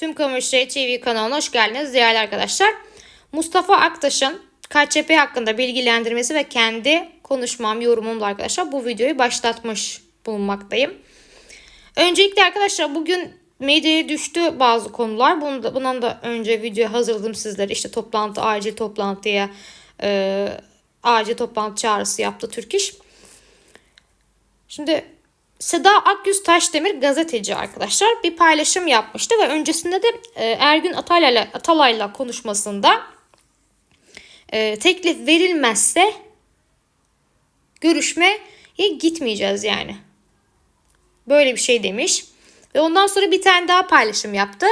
Tüm Kamışları TV kanalına hoş geldiniz değerli arkadaşlar. Mustafa Aktaş'ın KÇP hakkında bilgilendirmesi ve kendi konuşmam, yorumumla arkadaşlar bu videoyu başlatmış bulunmaktayım. Öncelikle arkadaşlar bugün medyaya düştü bazı konular. Bunu da, bundan da önce video hazırladım sizlere. İşte toplantı, acil toplantıya e, acil toplantı çağrısı yaptı Türk İş. Şimdi Seda Akyüz Taşdemir gazeteci arkadaşlar bir paylaşım yapmıştı ve öncesinde de e, Ergün Atalay'la Atalay'la konuşmasında e, teklif verilmezse görüşmeye gitmeyeceğiz yani. Böyle bir şey demiş. Ve ondan sonra bir tane daha paylaşım yaptı.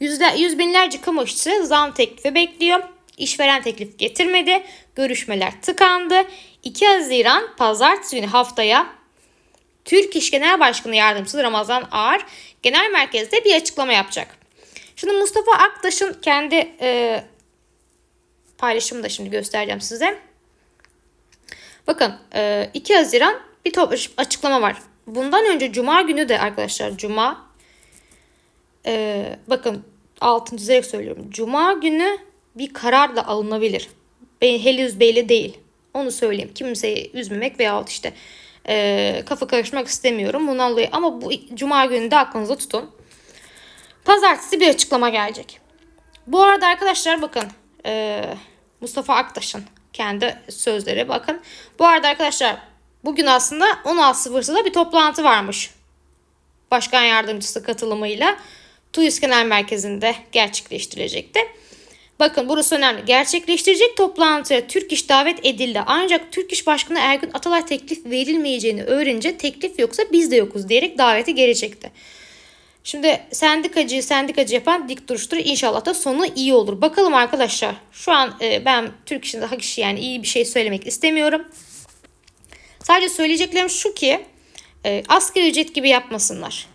Yüzde, yüz binlerce kamu işçisi zam teklifi bekliyor. İşveren teklif getirmedi. Görüşmeler tıkandı. 2 Haziran pazartesi günü haftaya Türk İş Genel Başkanı Yardımcısı Ramazan Ağar genel merkezde bir açıklama yapacak. Şimdi Mustafa Aktaş'ın kendi e, paylaşımını da şimdi göstereceğim size. Bakın e, 2 Haziran bir top açıklama var. Bundan önce Cuma günü de arkadaşlar Cuma e, bakın altını çizerek söylüyorum. Cuma günü bir karar da alınabilir. Henüz belli değil. Onu söyleyeyim. Kimseyi üzmemek veyahut işte e, kafa karışmak istemiyorum. Bundan dolayı ama bu cuma günü de aklınızda tutun. Pazartesi bir açıklama gelecek. Bu arada arkadaşlar bakın e, Mustafa Aktaş'ın kendi sözleri bakın. Bu arada arkadaşlar bugün aslında 16.00'da bir toplantı varmış. Başkan yardımcısı katılımıyla TUİS Genel Merkezi'nde gerçekleştirilecekti. Bakın burası önemli. Gerçekleştirecek toplantıya Türk İş davet edildi. Ancak Türk İş Başkanı Ergün Atalay teklif verilmeyeceğini öğrenince teklif yoksa biz de yokuz diyerek daveti geri çekti. Şimdi sendikacıyı sendikacı yapan dik duruştur. İnşallah da sonu iyi olur. Bakalım arkadaşlar. Şu an e, ben Türk İş'in hak işi yani iyi bir şey söylemek istemiyorum. Sadece söyleyeceklerim şu ki e, asgari ücret gibi yapmasınlar.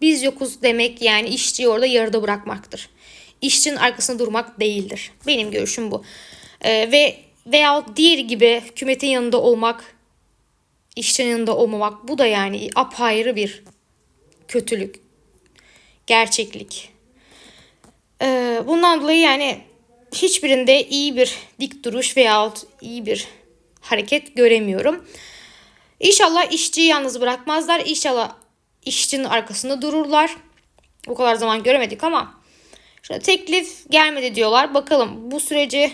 Biz yokuz demek yani işçiyi orada yarıda bırakmaktır işçinin arkasında durmak değildir. Benim görüşüm bu. Ee, ve veya diğer gibi hükümetin yanında olmak, işçinin yanında olmamak bu da yani apayrı bir kötülük, gerçeklik. Ee, bundan dolayı yani hiçbirinde iyi bir dik duruş veyahut iyi bir hareket göremiyorum. İnşallah işçiyi yalnız bırakmazlar. İnşallah işçinin arkasında dururlar. O kadar zaman göremedik ama Şöyle teklif gelmedi diyorlar. Bakalım bu süreci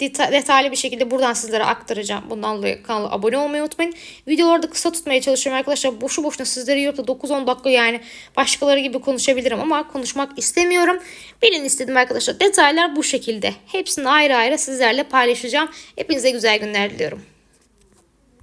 detaylı bir şekilde buradan sizlere aktaracağım. Bundan dolayı kanala abone olmayı unutmayın. Videoları da kısa tutmaya çalışıyorum arkadaşlar. Boşu boşuna sizlere yorup da 9-10 dakika yani başkaları gibi konuşabilirim ama konuşmak istemiyorum. Bilin istedim arkadaşlar. Detaylar bu şekilde. Hepsini ayrı ayrı sizlerle paylaşacağım. Hepinize güzel günler diliyorum.